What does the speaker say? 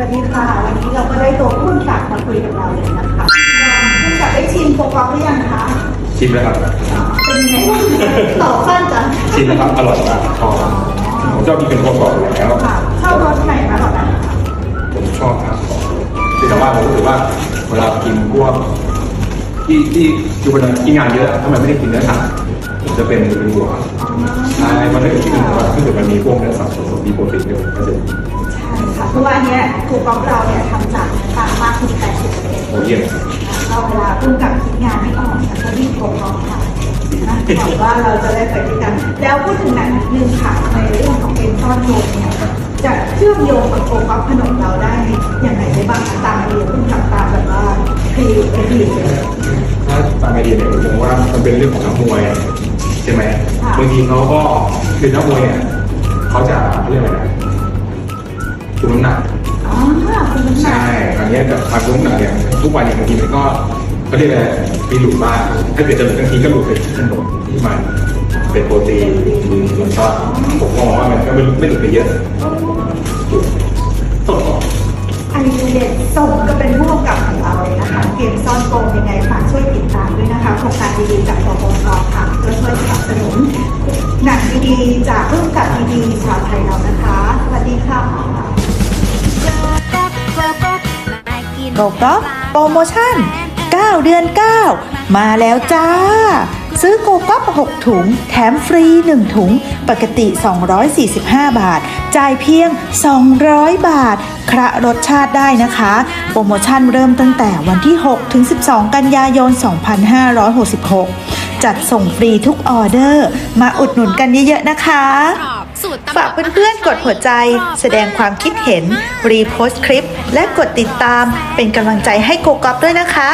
วัสดีค่ะ วันนี้เราก็ได้ตัวผู้กำกับมาคุยกับเราเลยนะคะผู้กำกับได้ชิมโปรกอล์ฟหรือยังคะชิมแล้วครับอ๋อเป็นยังไงบ้างตอบสั้นจังชิมแล้วครับอร่อยมากชอบผมชอบกินเป็นคนบอกอยู่แล้วค่ะชอบรสไหนมากกว่ากันคะผมชอบครับคือแต่ว่าผมรู้สึกว่าเวลากินพวกที่ที่คือเวลาที่งานเยอะถ้ามันไม่ได้กินเนื้อสัตว์ผม จะเป็นเป็นหัวใช่มันไม่ได้กินแต่ว่าถ้าเกิดมันมีพวกเนื้อสัตว์มีโปรตีนเยอะก็จะใช่ค่ะเพราะว่าอันเนี้ยโปรกอล์ฟเราเนี่ยทำจากเนื้อปลามากถึง80%โอเยี่ยมเราเวลาพุ่งกับคิดงานไม่ออกแต่ก็รีบโทรพร้อมค่ะนะหวังว่าเราจะได้ไปด้วยกัน แล้วพูดถึงหนังนิดนึงค่ะในเรื่องของเป็นซ่อนโยงเนี่ยจะเชื่อมโยงกับโปรกอล์ฟขนมเราได้อย่างไรได้บ้างคะตามไอเดียพุ่งกับตามแบบว่าคือไอเดียเลยถ้าตามไอเดียเนี่ยผมมองว่ามันเป็นเรื่องของนักมวยใช่ไหมค่ะบางทีเขาก็คือนักมวยเนี่ยเขาจะเขาเรียกอะไรนะคุมน้ำหนักอ๋อคุณน้ำหนัใช่กอันเนี้ยแต่ความรู้หนักเนี่ยทุกวันเนี่ยบางทีมันก็เขาเรียกอะไรมีหลุดบ้างถ้าเกิดจะหลุดบางทีก็หลุดไปที่ขนมที่มันเป็นโปรตีนมันก็ผมมองว่ามันก็ไม่ไม่หลุดไปเยอะสดไอเดียเด็ดส่งก็เป็นผู้กำกับของเราเลยนะคะ เกมซ่อนโกงยังไงฝากช่วยติดตามด้วยนะคะโครงการดีๆจากปปงค่ะเพื่อช่วย สนุนหนังดีๆจากผู้กำกับดีๆชาวไทยเรานะคะ สวัสดีค่ะโกโก้โปรโมชั่น 9 เดือน 9 มาแล้วจ้า ซื้อโกโก้6ถุง แถมฟรี 1 ถุง ปกติ 245 บาท จ่ายเพียง 200 บาท คระรสชาติได้นะคะ โปรโมชั่นเริ่มตั้งแต่วันที่ 6 ถึง 12 กันยายน 2566 จัดส่งฟรีทุกออเดอร์ มาอุดหนุนกันเยอะๆนะคะ ฝากเพื่อนๆกดหัวใจ แสดงความคิดเห็น รีโพสต์คลิป และกดติดตามเป็นกำลังใจให้โกกอฟด้วยนะคะ